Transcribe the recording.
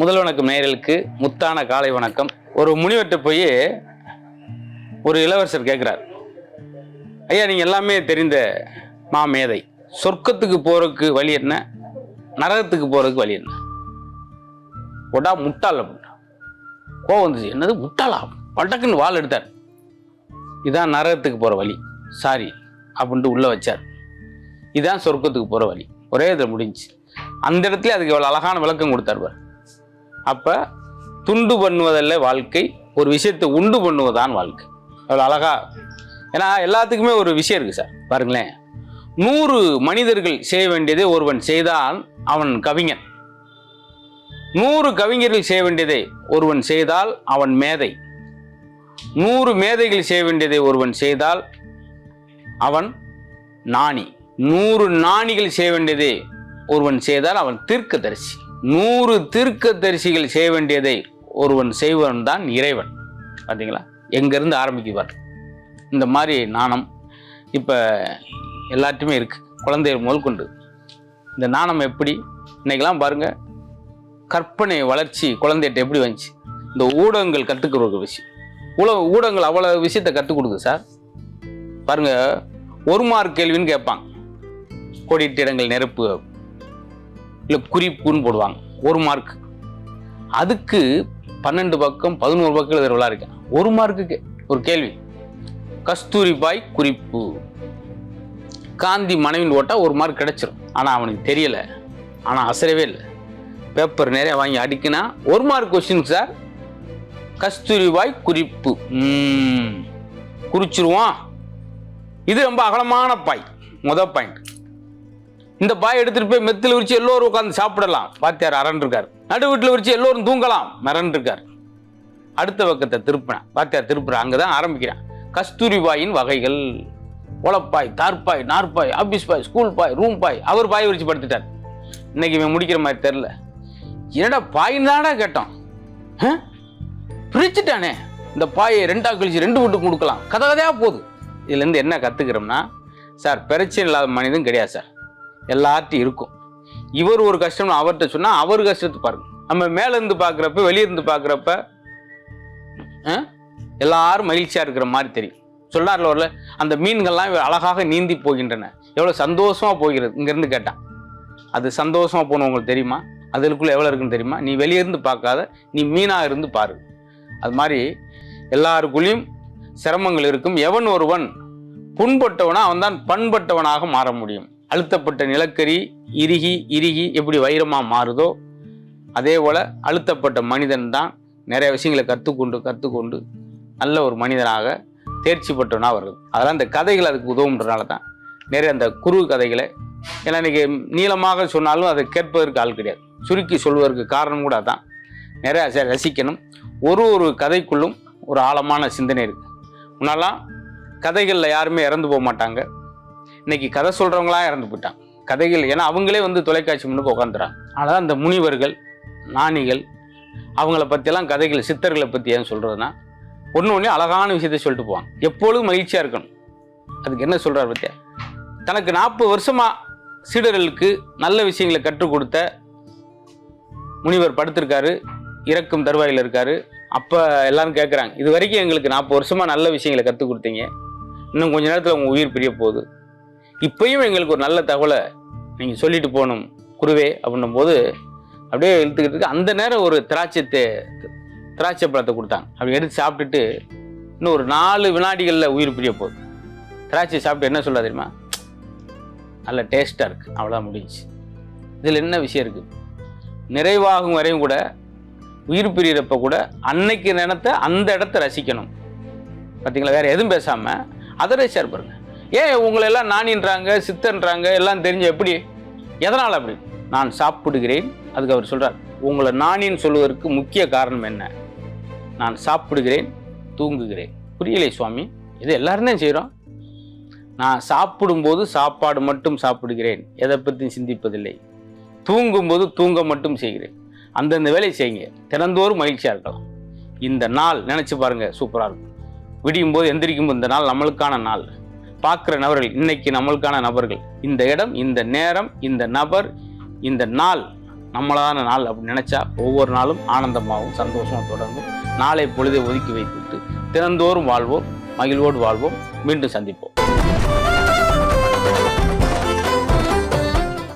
முதல் வணக்கம் நேயர்களுக்கு முத்தான காலை வணக்கம். ஒரு முனிவர்கிட்ட போய் ஒரு இளவரசர் கேட்குறார் ஐயா நீங்கள் எல்லாமே தெரிந்த மாமேதை சொர்க்கத்துக்கு போகிறதுக்கு வழி என்ன? நரகத்துக்கு போகிறதுக்கு வழி என்ன? போட்டா முட்டாள் அப்படின்னா கோவம் வந்துச்சு. என்னது முட்டாளா? பட்டக்குன்னு வால் எடுத்தார். இதான் நரகத்துக்கு போகிற வழி. சாரி அப்படின்ட்டு உள்ளே வச்சார். இதான் சொர்க்கத்துக்கு போகிற வழி. ஒரே இதில் முடிஞ்சுச்சு. அந்த இடத்துல அதுக்கு இவ்வளோ அழகான விளக்கம் கொடுத்தார் பாரு. அப்போ துண்டு பண்ணுவதல்ல வாழ்க்கை ஒரு விஷயத்தை உண்டு பண்ணுவதான் வாழ்க்கை. அவ்வளோ அழகா. ஏன்னா எல்லாத்துக்குமே ஒரு விஷயம் இருக்குது சார். பாருங்களேன். நூறு மனிதர்கள் செய்ய வேண்டியதை ஒருவன் செய்தால் அவன் கவிஞன். நூறு கவிஞர்கள் செய்ய வேண்டியதை ஒருவன் செய்தால் அவன் மேதை. நூறு மேதைகள் செய்ய வேண்டியதை ஒருவன் செய்தால் அவன் நாணி. நூறு நாணிகள் செய்ய வேண்டியதை ஒருவன் செய்தால் அவன் தீர்க்கதரிசி. நூறு தீர்க்கதரிசிகள் செய்ய வேண்டியதை ஒருவன் செய்வன் தான் இறைவன். பார்த்தீங்களா எங்கேருந்து ஆரம்பிக்குவார்? இந்த மாதிரி நாணம் இப்போ எல்லாத்தையுமே இருக்குது குழந்தைகள் முதல் கொண்டு. இந்த நாணம் எப்படி? இன்றைக்கெல்லாம் பாருங்கள் கற்பனை வளர்ச்சி குழந்தைகிட்ட எப்படி வந்துச்சு? இந்த ஊடகங்கள் கற்றுக்கிற ஒரு விஷயம். உலக ஊடகங்கள் அவ்வளோ விஷயத்தை கற்றுக் கொடுக்குது சார். பாருங்க ஒரு மார்க் கேள்வின்னு கேட்பாங்க. கோடிட்டு இடங்கள் நெருப்பு இல்லை குறிப்புன்னு போடுவாங்க. ஒரு மார்க் அதுக்கு பன்னெண்டு பக்கம் பதினோரு பக்கம் எழுதுறவளாக இருக்கேன் ஒரு மார்க்குக்கு ஒரு கேள்வி. கஸ்தூரிபாய் குறிப்பு. காந்தி மனைவின் ஓட்டா ஒரு மார்க் கிடைச்சிரும். ஆனால் அவனுக்கு தெரியலை. ஆனால் அசரவே இல்லை. பேப்பர் நிறைய வாங்கி அடிக்கினா ஒரு மார்க் கொஸ்டின் சார் கஸ்தூரிபாய் குறிப்பு. குறிச்சிருவான். இது ரொம்ப அகலமான பாய். முத பாயிண்ட் இந்த பாய் எடுத்துட்டு போய் மெத்தில் விரிச்சு எல்லோரும் உட்காந்து சாப்பிடலாம். வாத்தியார் அரன் இருக்கார் நடு வீட்டில் விரிச்சு எல்லோரும் தூங்கலாம். மிரன் இருக்கார் அடுத்த பக்கத்தை திருப்பினேன். வாத்தியார் திருப்புறேன் அங்கே தான் ஆரம்பிக்கிறேன். கஸ்தூரி பாயின் வகைகள் உழப்பாய் தார்பாய் நாற்பாய் ஆஃபீஸ் பாய் ஸ்கூல் பாய் ரூம் பாய் அவர் பாய் விரிச்சு படுத்துட்டார். இன்னைக்கு இவன் முடிக்கிற மாதிரி தெரில என்னடா பாயின்னு தானடா கேட்டோம் பிரிச்சுட்டானே. இந்த பாயை ரெண்டா கழிச்சு ரெண்டு வீட்டுக்கு கொடுக்கலாம். கதை கதையாக போகுது இதுலேருந்து என்ன கற்றுக்கிறோம்னா சார் பிரச்சனை இல்லாத மனிதன் கிடையாது சார். எல்லார்ட்டையும் இருக்கும். இவர் ஒரு கஷ்டம் அவர்கிட்ட சொன்னால் அவர் கஷ்டத்தை பாருங்க. நம்ம மேலேருந்து பார்க்குறப்ப வெளியிருந்து பார்க்குறப்ப எல்லாரும் மகிழ்ச்சியாக இருக்கிற மாதிரி தெரியும். சொல்லார்ல வரல அந்த மீன்கள்லாம் அழகாக நீந்தி போகின்றன. எவ்வளோ சந்தோஷமாக போகிறது? இங்கேருந்து கேட்டான் அது சந்தோஷமாக போகணும் உங்களுக்கு தெரியுமா? அதுக்குள்ளே எவ்வளோ இருக்குன்னு தெரியுமா? நீ வெளியிருந்து பார்க்காத நீ மீனாக இருந்து பாரு. அது மாதிரி எல்லாருக்குள்ளேயும் சிரமங்கள் இருக்கும். எவன் ஒருவன் புண்பட்டவனா அவன் தான் பண்பட்டவனாக மாற முடியும். அழுத்தப்பட்ட நிலக்கரி இறுகி இறுகி எப்படி வைரமாக மாறுதோ அதே போல் அழுத்தப்பட்ட மனிதன் தான் நிறைய விஷயங்களை கற்றுக்கொண்டு கற்றுக்கொண்டு நல்ல ஒரு மனிதனாக தேர்ச்சி பெற்றவனாக வருது அதெல்லாம் இந்த கதைகள் அதுக்கு உதவுன்றனால தான். நிறைய அந்த குறு கதைகளை ஏன்னா இன்றைக்கி நீளமாக சொன்னாலும் அதை கேட்பதற்கு ஆள் கிடையாது. சுருக்கி சொல்வதற்கு காரணம் கூட அதான். நிறைய ரசிக்கணும். ஒரு ஒரு கதைக்குள்ளும் ஒரு ஆழமான சிந்தனை இருக்குது முன்னெல்லாம் கதைகளில் யாருமே இறந்து போக மாட்டாங்க. இன்னைக்கு கதை சொல்கிறவங்களா இறந்து போயிட்டான். கதைகள் ஏன்னா அவங்களே வந்து தொலைக்காட்சி முன்னுக்கு உட்காந்துறாங்க அதனால் அந்த முனிவர்கள் ஞானிகள் அவங்கள பற்றியெல்லாம் கதைகள் சித்தர்களை பற்றி ஏன் சொல்கிறதுனா ஒன்று ஒன்று அழகான விஷயத்தை சொல்லிட்டு போவாங்க. எப்பொழுதும் மகிழ்ச்சியாக இருக்கணும். அதுக்கு என்ன சொல்கிறார் பற்றியா தனக்கு நாற்பது வருஷமாக சீடர்களுக்கு நல்ல விஷயங்களை கற்றுக் கொடுத்த முனிவர் படுத்திருக்காரு இறக்கும் தருவாயில் இருக்காரு. அப்போ எல்லாரும் கேட்குறாங்க இது வரைக்கும் எங்களுக்கு நாற்பது வருஷமாக நல்ல விஷயங்களை கற்றுக் கொடுத்தீங்க. இன்னும் கொஞ்ச நேரத்தில் உங்கள் உயிர் பிரிய போகுது. இப்பயும் எங்களுக்கு ஒரு நல்ல தகவலை நீங்கள் சொல்லிட்டு போகணும். குருவே அப்படின்னும் போது அப்படியே இழுத்துக்கிட்டு அந்த நேரம் ஒரு திராட்சத்தை திராட்சை பழத்தை கொடுத்தாங்க. அப்படி எடுத்து சாப்பிட்டுட்டு இன்னும் ஒரு நாலு வினாடிகளில் உயிர் பிரிய போகுது. திராட்சை சாப்பிட்டு என்ன சொல்ல தெரியுமா? நல்ல டேஸ்ட்டாக இருக்குது அவ்வளோதான் முடிஞ்சுச்சு. இதில் என்ன விஷயம் இருக்குது நிறைவாகும் வரையும் கூட உயிர் பிரியறப்ப கூட அன்னைக்கு நினைத்த அந்த இடத்த ரசிக்கணும். பார்த்தீங்களா வேறு எதுவும் பேசாமல் அதை ரசிச்சார் பாருங்க ஏன் உங்களை எல்லாம் நானின்றாங்க சித்தன்றாங்க? எல்லாம் தெரிஞ்ச எப்படி? எதனால் அப்படி? நான் சாப்பிடுகிறேன். அதுக்கு அவர் சொல்கிறார் உங்களை நானின்னு சொல்வதற்கு முக்கிய காரணம் என்ன? நான் சாப்பிடுகிறேன் தூங்குகிறேன். புரியலை சுவாமி இது எல்லாரும் தான் செய்கிறோம். நான் சாப்பிடும்போது சாப்பாடு மட்டும் சாப்பிடுகிறேன். எதை பற்றியும் சிந்திப்பதில்லை. தூங்கும்போது தூங்க மட்டும் செய்கிறேன். அந்தந்த வேலையை செய்யுங்க. தினந்தோறும் மகிழ்ச்சியாக இருக்கலாம் இந்த நாள் நினச்சி பாருங்கள் சூப்பராக இருக்கும். விடியும் போது எந்திரிக்கும் போது இந்த நாள் நம்மளுக்கான நாள். பார்க்குற நபர்கள் இன்னைக்கு நம்மளுக்கான நபர்கள். இந்த இடம் இந்த நேரம் இந்த நபர் இந்த நாள் நம்மளான நாள் அப்படின்னு நினச்சா ஒவ்வொரு நாளும் ஆனந்தமாகவும் சந்தோஷமாக தொடங்கும் நாளை பொழுதை ஒதுக்கி வைத்துவிட்டு தினந்தோறும் வாழ்வோம் மகிழ்வோடு வாழ்வோம். மீண்டும் சந்திப்போம்.